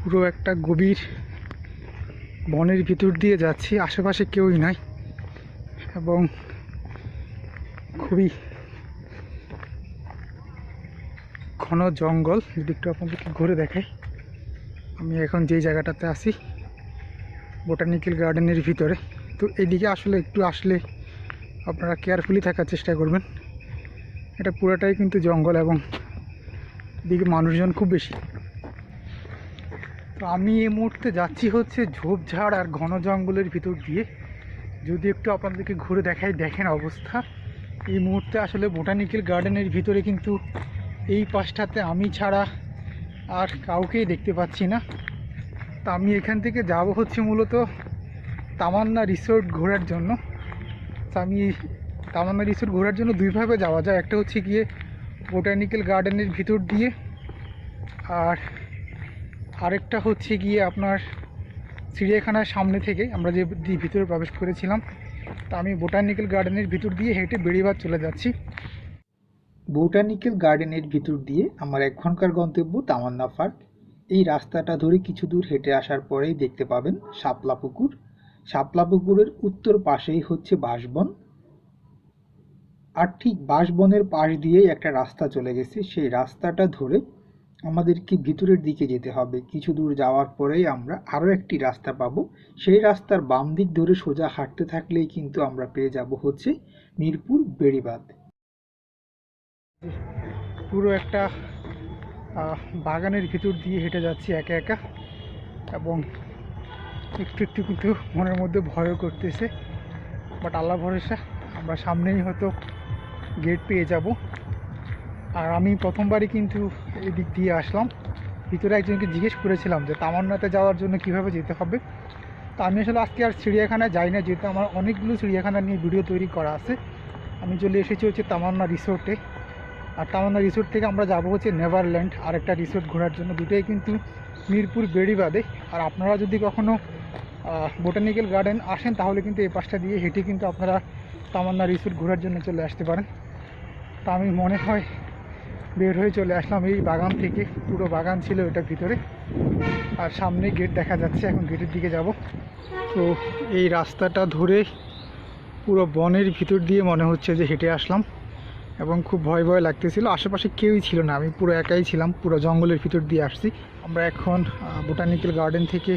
পুরো একটা গভীর বনের ভিতর দিয়ে যাচ্ছি, আশেপাশে কেউই নাই এবং খুবই ঘন জঙ্গল। যদি একটু আপনাদেরকে ঘুরে দেখাই। আমি এখন যেই জায়গাটাতে আছি, বোটানিক্যাল গার্ডেনের ভিতরে। তো এইদিকে আসলে একটু আসলে আপনারা কেয়ারফুলি থাকার চেষ্টা করবেন। এটা পুরোটাই কিন্তু জঙ্গল এবং এদিকে মানুষজন খুব বেশি। তো আমি এই মুহূর্তে যাচ্ছি হচ্ছে ঝোপঝাড় আর ঘন জঙ্গলের ভিতর দিয়ে। যদি একটু আপনাদেরকে ঘুরে দেখাই, দেখেন অবস্থা। এই মুহূর্তে আসলে বোটানিক্যাল গার্ডেনের ভিতরে কিন্তু এই পাশটাতে আমি ছাড়া আর কাউকেই দেখতে পাচ্ছি না। তা আমি এখান থেকে যাব হচ্ছে মূলত তামান্না রিসোর্ট ঘোরার জন্য। তা আমি তামান্না রিসোর্ট ঘোরার জন্য দুইভাবে যাওয়া যায়। একটা হচ্ছে গিয়ে বোটানিক্যাল গার্ডেনের ভিতর দিয়ে আর আরেকটা হচ্ছে গিয়ে আপনার চিড়িয়াখানার সামনে থেকে আমরা যে ভিতরে প্রবেশ করেছিলাম, তা আমি বোটানিক্যাল গার্ডেনের ভিতর দিয়ে হেঁটে বেড়িবার চলে যাচ্ছি। বোটানিক্যাল গার্ডেনের ভিতর দিয়ে আমার এক ঘণ্টার গন্তব্য তামান্না পার্ক। এই রাস্তাটা ধরে কিছু দূর হেঁটে আসার পরেই দেখতে পাবেন শাপলা পুকুর। শাপলা পুকুরের উত্তর পাশেই হচ্ছে বাঁশবন। আর ঠিক বাঁশবনের পাশ দিয়েই একটা রাস্তা চলে গেছে। সেই রাস্তাটা ধরে আমাদেরকে ভিতরের দিকে যেতে হবে। কিছু দূর যাওয়ার পরেই আমরা আরও একটি রাস্তা পাবো। সেই রাস্তার বাম দিক ধরে সোজা হাঁটতে থাকলেই কিন্তু আমরা পেয়ে যাব হচ্ছে মিরপুর বেড়িবাঁধ। পুরো একটা বাগানের ভিতর দিয়ে হেঁটে যাচ্ছি একা একা এবং একটু একটু কিন্তু মনের মধ্যে ভয়ও করতেছে। বাট আল্লাহ ভরসা, আমরা সামনেই হয়তো গেট পেয়ে যাব। আর আমি প্রথমবারই কিন্তু এই দিক দিয়ে আসলাম। ভিতরে একজনকে জিজ্ঞেস করেছিলাম যে তামান্নাতে যাওয়ার জন্য কীভাবে যেতে হবে। তা আমি আসলে আজকে আর চিড়িয়াখানায় যাই না, যেহেতু আমার অনেকগুলো চিড়িয়াখানা নিয়ে ভিডিও তৈরি করা আছে। আমি চলে এসেছি হচ্ছে তামান্না রিসোর্টে। আর তামান্না রিসোর্ট থেকে আমরা যাব হচ্ছে নেভারল্যান্ড আর একটা রিসোর্ট ঘোরার জন্য। দুটোই কিন্তু মিরপুর বেড়িবাদে আর আপনারা যদি কখনও বোটানিক্যাল গার্ডেন আসেন, তাহলে কিন্তু এই পাশটা দিয়ে হেঁটে কিন্তু আপনারা তামান্না রিসোর্ট ঘোরার জন্য চলে আসতে পারেন। তা আমি মনে হয় বের হয়ে চলে আসলাম এই বাগান থেকে। পুরো বাগান ছিল এটা ভিতরে। আর সামনে গেট দেখা যাচ্ছে, এখন গেটের দিকে যাব। তো এই রাস্তাটা ধরে পুরো বনের ভিতর দিয়ে মনে হচ্ছে যে হেঁটে আসলাম। এবং খুব ভয় ভয় লাগতেছিল। আশেপাশে কেউই ছিল না। আমি পুরো একাই ছিলাম, পুরো জঙ্গলের ভিতর দিয়ে আসছি। আমরা এখন বোটানিক্যাল গার্ডেন থেকে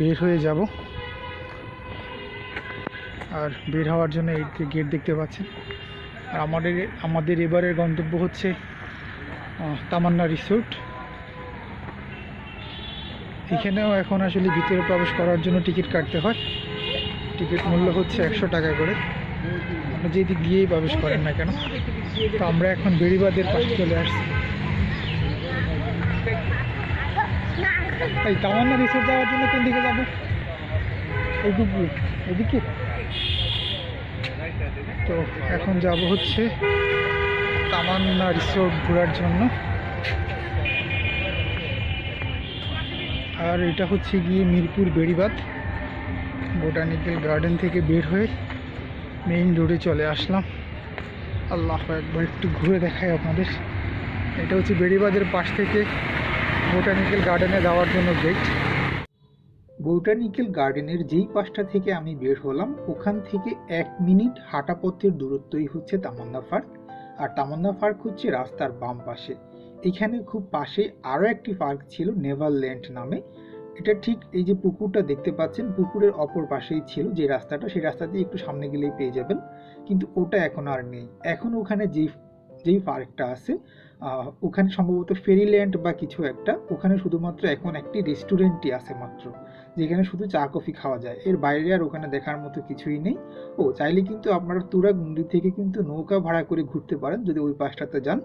বের হয়ে যাব। আর বের হওয়ার জন্য এই গেট দেখতে পাচ্ছেন। আর আমাদের আমাদের এবারের গন্তব্য হচ্ছে তামান্না রিসোর্ট এখানেও এখন আসলে ভিতরে প্রবেশ করার জন্য টিকিট কাটতে হয়। টিকিট মূল্য হচ্ছে একশো টাকা করে। আপনি যেদিক দিয়েই প্রবেশ করেন না কেন, তো আমরা এখন বেড়িবাদের পাশে চলে আসছি। এই তামান্না রিসোর্ট যাওয়ার জন্য কোন দিকে যাব? এইদিক দিয়ে, এদিকে? তো এখন যাব হচ্ছে তামান্না রিসোর্ট ঘোরার জন্য। আর এটা হচ্ছে গিয়ে মিরপুর বেড়িবাদ বোটানিক্যাল গার্ডেন থেকে বের হয়ে মেইন রোডে চলে আসলাম। আল্লাহ একবার একটু ঘুরে দেখাই আপনাদের। এটা হচ্ছে বেড়িবাদের পাশ থেকে বোটানিক্যাল গার্ডেনে যাওয়ার জন্য গেট বোটানিক্যাল গার্ডেনের যেই পাশটা থেকে আমি বের হলাম, ওখান থেকে এক মিনিট হাঁটা পথের দূরত্বই হচ্ছে তামান্না পার্ক আর তামান্না পার্ক হচ্ছে রাস্তার বাম পাশে। এখানে খুব পাশে আরও একটি পার্ক ছিল, নেভারল্যান্ড নামে। এটা ঠিক এই যে পুকুরটা দেখতে পাচ্ছেন, পুকুরের অপর পাশেই ছিল যে রাস্তাটা, সেই রাস্তা দিয়ে একটু সামনে গেলেই পেয়ে যাবেন। কিন্তু ওটা এখন আর নেই। এখন ওখানে যেই যেই পার্কটা আছে ওখানে সম্ভবত ফেরিল্যান্ড বা কিছু একটা। ওখানে শুধুমাত্র এখন একটি রেস্টুরেন্টই আছে মাত্র, যেখানে শুধু চা, কফি খাওয়া যায়। এর বাইরে আর ওখানে দেখার মতো কিছুই নেই। ও, চাইলে কিন্তু আপনারা তুরাগ তুরাগুন্ডি থেকে কিন্তু নৌকা ভাড়া করে ঘুরতে পারেন, যদি ওই পাশটাতে যান।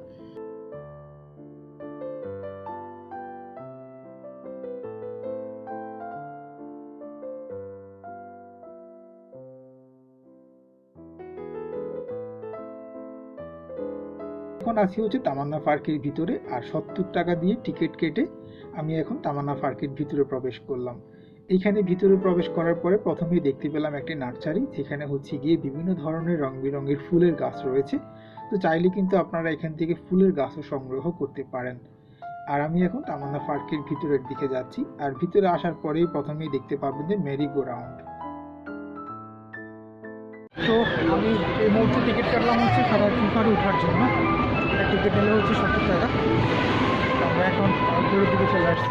আছি হচ্ছে তামান্না পার্কের ভিতরে আর সত্তর টাকা দিয়ে টিকিট কেটে আমি এখন তামান্না পার্কের ভিতরে প্রবেশ করলাম। এখানে ভিতরে প্রবেশ করার পরে প্রথমেই দেখতে পেলাম একটি নার্সারি, যেখানে হচ্ছে গিয়ে বিভিন্ন ধরনের রং বেরঙের ফুলের গাছ রয়েছে। তো চাইলে কিন্তু আপনারা এখান থেকে ফুলের গাছও সংগ্রহ করতে পারেন। আর আমি এখন তামান্না পার্কের ভিতরের দিকে যাচ্ছি। আর ভিতরে আসার পরেই প্রথমেই দেখতে পাবেন যে মেরি গো রাউন্ড তো আমি এই মুহূর্তে টিকিট কাটলাম হচ্ছে সাদা ওঠার জন্য। টিকিট নিলে হচ্ছে সত্তর টাকা। আমরা এখন দূরের দিকে চলে আসছি।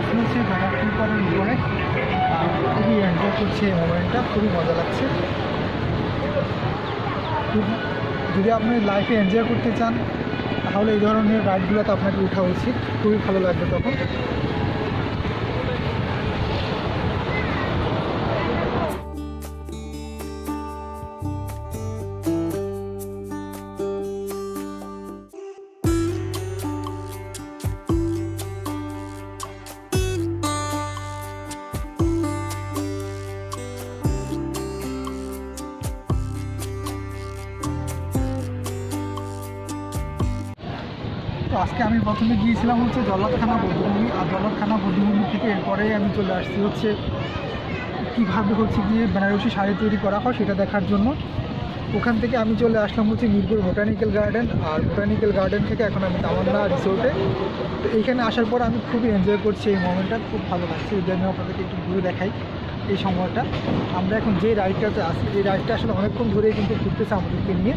আসলে এই খুবই মজা লাগছে। যদি আপনি লাইফে এনজয় করতে চান, তাহলে এই ধরনের রাইডগুলোতে আপনাকে উঠা উচিত। খুবই ভালো লাগবে তখন। আজকে আমি প্রথমে গিয়েছিলাম হচ্ছে জল্লাদখানা বৌদ্ধভূমি আর জল্লাদখানা বৌদ্ধভূমি থেকে এরপরেই আমি চলে আসছি হচ্ছে কীভাবে হচ্ছে গিয়ে বেনারসি শাড়ি তৈরি করা হয় সেটা দেখার জন্য। ওখান থেকে আমি চলে আসলাম হচ্ছে মিরপুর বোটানিক্যাল গার্ডেন, আর বোটানিক্যাল গার্ডেন থেকে এখন আমি তামান্না রিসোর্টে। তো এইখানে আসার পর আমি খুবই এনজয় করছি এই মোমেন্টটা, খুব ভালো লাগছে। যদি আমি আপনাদেরকে একটু ঘুরে দেখাই এই সময়টা। আমরা এখন যে রাইডটাতে আসি এই রাইডটা আসলে অনেকক্ষণ ধরেই কিন্তু ঘুরতেছে আমাদেরকে নিয়ে।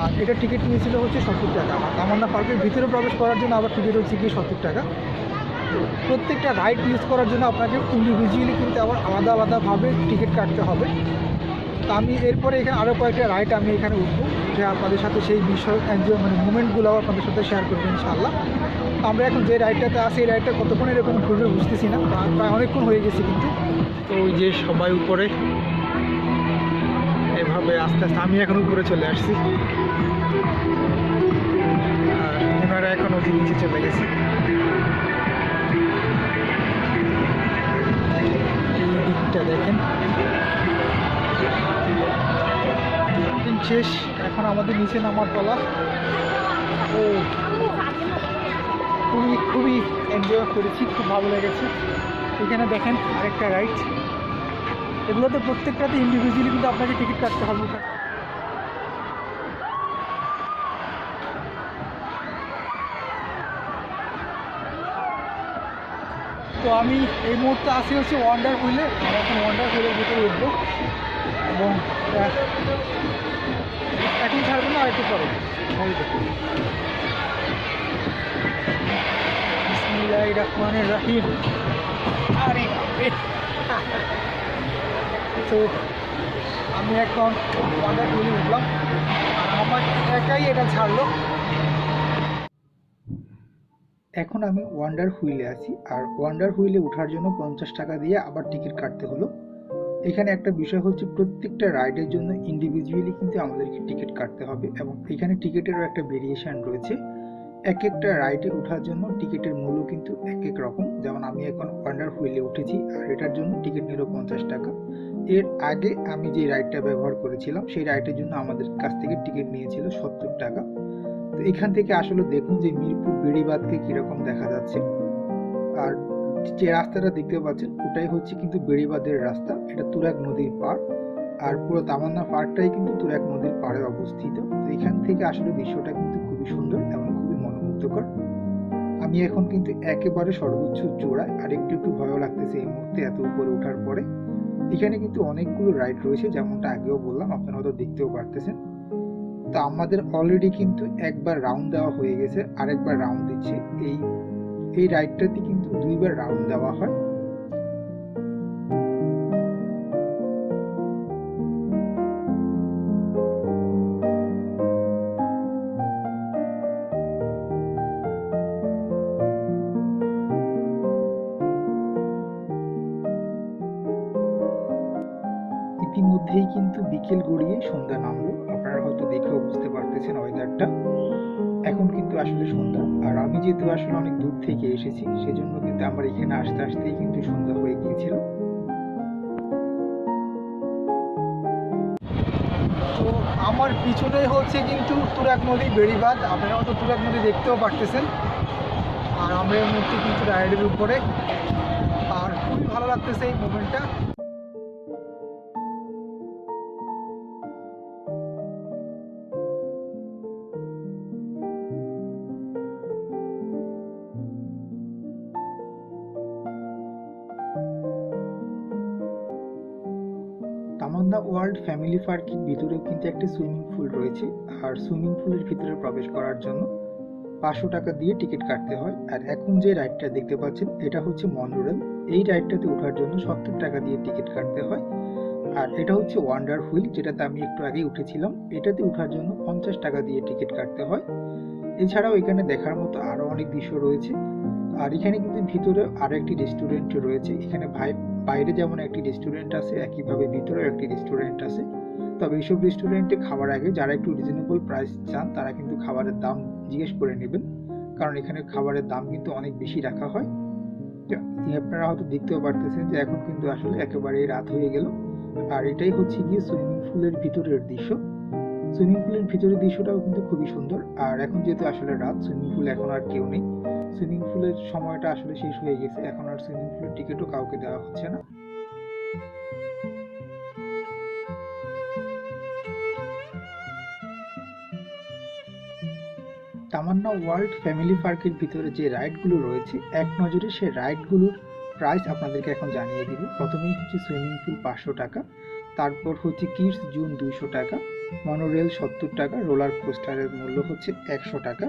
আর এটা টিকিট নিয়েছিল হচ্ছে সত্তর টাকা। তামান্না পার্কের ভিতরে প্রবেশ করার জন্য আবার টিকিট হচ্ছে গিয়ে সত্তর টাকা। প্রত্যেকটা রাইড ইউজ করার জন্য আপনাকে ইন্ডিভিজুয়ালি কিন্তু আবার আলাদা আলাদাভাবে টিকিট কাটতে হবে। তো আমি এরপরে এখানে আরও কয়েকটা রাইড আমি এখানে উঠবো, যে আপনাদের সাথে সেই বিষয় মানে মুমেন্টগুলো আপনাদের সাথে শেয়ার করব ইনশাআল্লাহ। আমরা এখন যে রাইডটাতে আছি, এই রাইডটা কতক্ষণ এরকম ঘুরবে বুঝতেছি না, প্রায় অনেকক্ষণ হয়ে গেছে কিন্তু। তো ওই যে সবাই উপরে এভাবে আস্তে আস্তে আমি এখন উপরে চলে আসছি। আর ওনারা এখন ওই নিচে চলে গেছে। দিকটা দেখেন। শেষ, এখন আমাদের নিচে নামার ও, খুবই খুবই এনজয় করেছি, খুব ভালো লেগেছে। এখানে দেখেন আরেকটা রাইড এগুলোতে প্রত্যেকটাতে ইন্ডিভিজুয়ালি কিন্তু আপনাকে টিকিট কাটতে হবে। তো আমি এই মুহূর্তে আসি হচ্ছে ওয়ান্ডার হুইলে এখন ওয়ান্ডার হুইলের ভিতরে উঠবো। এবং এখন ছাড়বো না, আরেকটু পরে। রহমানের রাহিম। আরে। তো আমি এখন হুইলে উঠলাম। আমার একাই এটা ছাড়লো। এখন আমি ওয়ান্ডার হুইলে আছি। আর ওয়ান্ডার হুইলে ওঠার জন্য পঞ্চাশ টাকা দিয়ে আবার টিকিট কাটতে হলো। এখানে একটা বিষয় হচ্ছে, প্রত্যেকটা রাইডের জন্য ইন্ডিভিজুয়ালি কিন্তু আমাদেরকে টিকিট কাটতে হবে এবং এখানে টিকিটেরও একটা ভেরিয়েশন রয়েছে। এক একটা রাইডে ওঠার জন্য টিকিটের মূল্য কিন্তু এক এক রকম। যেমন আমি এখন ওয়ান্ডার হুইলে উঠেছি, আর এটার জন্য টিকিট নিল পঞ্চাশ টাকা। এর আগে আমি যে রাইডটা ব্যবহার করেছিলাম, সেই রাইডের জন্য আমাদের কাছ থেকে টিকিট নিয়েছিল সত্তর টাকা। তো এখান থেকে আসলে দেখুন যে মিরপুর বেড়িবাঁধকে কীরকম দেখা যাচ্ছে। আর যে রাস্তাটা দেখতে পাচ্ছেন, ওটাই হচ্ছে কিন্তু বেড়িবাঁধের রাস্তা। এটা তুরাগ নদীর পার আর পুরো তামান্না পার্কটাই কিন্তু তুরাগ নদীর পাড়ে অবস্থিত। তো এখান থেকে আসলে দৃশ্যটা কিন্তু খুবই সুন্দর এবং খুবই মনোমুগ্ধকর আমি এখন কিন্তু একেবারে সর্বোচ্চ জোড়ায় আর একটু একটু ভয়ও লাগতেছে এই মুহূর্তে এত উপরে ওঠার পরে। এখানে কিন্তু অনেকগুলো রাইড রয়েছে যেমনটা আগেও বললাম, আপনারা হয়তো দেখতেও পারতেছেন। তো আমাদের অলরেডি কিন্তু একবার রাউন্ড দেওয়া হয়ে গেছে, আরেকবার রাউন্ড দিচ্ছে। এই এই রাইডটাতে কিন্তু দুইবার রাউন্ড দেওয়া হয়। ওয়েদারটা এখন কিন্তু আসলে সন্ধ্যা। আর আমি যেহেতু আসলে অনেক দূর থেকে এসেছি, সেজন্য কিন্তু আমার এখানে আসতে আসতেই কিন্তু সন্ধ্যা হয়ে গিয়েছিল। তো আমার পিছনেই হচ্ছে কিন্তু তুরাক নদী, বেড়িবাঁধ। আপনারা হয়তো তুরাক নদী দেখতেও পারতেছেন। আর আমরা এই মুহূর্তে কিন্তু রাইডের উপরে। আর খুবই ভালো লাগতেছে এই মোমেন্টটা ওয়ার্ল্ড ফ্যামিলি পার্কের ভিতরেও কিন্তু একটি সুইমিং পুল রয়েছে। আর সুইমিং পুলের ভিতরে প্রবেশ করার জন্য পাঁচশো টাকা দিয়ে টিকিট কাটতে হয়। আর এখন যে রাইডটা দেখতে পাচ্ছেন, এটা হচ্ছে মনোরেল। এই রাইডটাতে ওঠার জন্য সত্তর টাকা দিয়ে টিকিট কাটতে হয়। আর এটা হচ্ছে ওয়ান্ডার হুইল যেটাতে আমি একটু আগে উঠেছিলাম। এটাতে ওঠার জন্য পঞ্চাশ টাকা দিয়ে টিকিট কাটতে হয়। এছাড়াও এখানে দেখার মতো আরও অনেক দৃশ্য রয়েছে। আর এখানে কিন্তু ভিতরে আরও একটি রেস্টুরেন্ট রয়েছে। এখানে ভাই, বাইরে যেমন একটি রেস্টুরেন্ট আছে, একইভাবে ভিতরেও একটি রেস্টুরেন্ট আছে। তবে এইসব রেস্টুরেন্টে খাবার আগে যারা একটু রিজনেবল প্রাইস চান, তারা কিন্তু খাবারের দাম জিজ্ঞেস করে নেবেন। কারণ এখানে খাবারের দাম কিন্তু অনেক বেশি রাখা হয়। আপনারা হয়তো দেখতেও পারতেছেন যে এখন কিন্তু আসলে একেবারেই রাত হয়ে গেল। আর এটাই হচ্ছে গিয়ে সুইমিং পুলের ভিতরের দৃশ্য। সুইমিং পুলের ভিতরের দৃশ্যটাও কিন্তু খুবই সুন্দর। আর এখন যেহেতু আসলে রাত সুইমিং পুল এখন আর কেউ নেই। সুইমিং পুলের সময়টা আসলে শেষ হয়ে গেছে। এখন আর সুইমিং পুলের টিকিটও কাউকে দেওয়া হচ্ছে না। তামান্না ওয়ার্ল্ড ফ্যামিলি পার্কের ভিতরে যে রাইডগুলো রয়েছে, এক নজরে সেই রাইডগুলোর প্রাইস আপনাদেরকে এখন জানিয়ে দিব। প্রথমেই হচ্ছে সুইমিং পুল পাঁচশো টাকা, তারপর হচ্ছে কিডস জুন দুইশো টাকা মনোরেল সত্তর টাকা রোলার কোস্টারের মূল্য হচ্ছে একশো টাকা।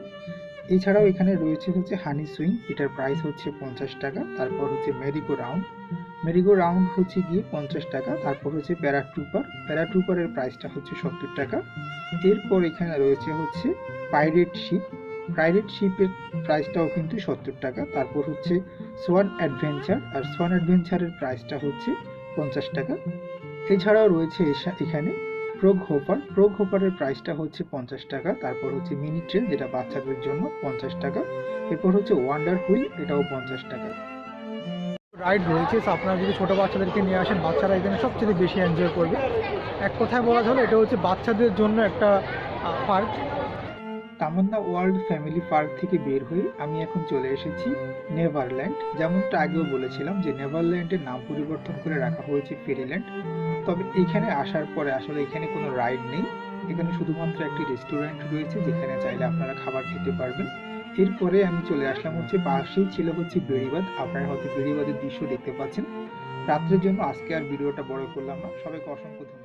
এছাড়াও এখানে রয়েছে হচ্ছে হানি সুইং এটার প্রাইস হচ্ছে পঞ্চাশ টাকা, তারপর হচ্ছে মেরিগো রাউন্ড মেরিগো রাউন্ড হচ্ছে গিয়ে পঞ্চাশ টাকা, তারপর হচ্ছে প্যারাট্রুপার প্যারাট্রুপারের প্রাইসটা হচ্ছে সত্তর টাকা। এরপর এখানে রয়েছে হচ্ছে পাইরেট শিপ পাইরেট শিপের প্রাইসটাও কিন্তু সত্তর টাকা, তারপর হচ্ছে সোয়ান অ্যাডভেঞ্চার আর সোয়ান অ্যাডভেঞ্চারের প্রাইসটা হচ্ছে পঞ্চাশ টাকা। এছাড়াও রয়েছে এখানে প্রোগ হোপার প্রোগ হোপারের প্রাইসটা হচ্ছে পঞ্চাশ টাকা তারপর হচ্ছে মিনি ট্রেন যেটা বাচ্চাদের জন্য পঞ্চাশ টাকা এরপর হচ্ছে ওয়ান্ডার হুইল এটাও পঞ্চাশ টাকা। রাইড রয়েছে আপনারা যদি ছোটো বাচ্চাদেরকে নিয়ে আসেন বাচ্চারা এখানে সবচেয়ে বেশি এনজয় করবে। এক কথায় বলা চলে এটা হচ্ছে বাচ্চাদের জন্য একটা park Tamanna world family park থেকে বের হয়ে আমি এখন চলে এসেছি নেভারল্যান্ড যেমনটা আগেও বলেছিলাম যে নেভারল্যান্ডের নাম পরিবর্তন করে রাখা হয়েছে ফেরিল্যান্ড তবে এখানে আসার পরে আসলে এখানে কোনো রাইড নেই। এখানে শুধুমাত্র একটি রেস্টুরেন্ট রয়েছে যেখানে চাইলে আপনারা খাবার খেতে পারবেন। এরপরে আমি চলে আসলাম হচ্ছে পাশেই ছিল হচ্ছে বেড়িবাঁধ। আপনারা হয়তো বেড়িবাঁধের দৃশ্য দেখতে পাচ্ছেন। রাত্রের জন্য আজকে আর ভিডিওটা বড় করলাম না। সবাইকে অসংখ্য ধন্যবাদ।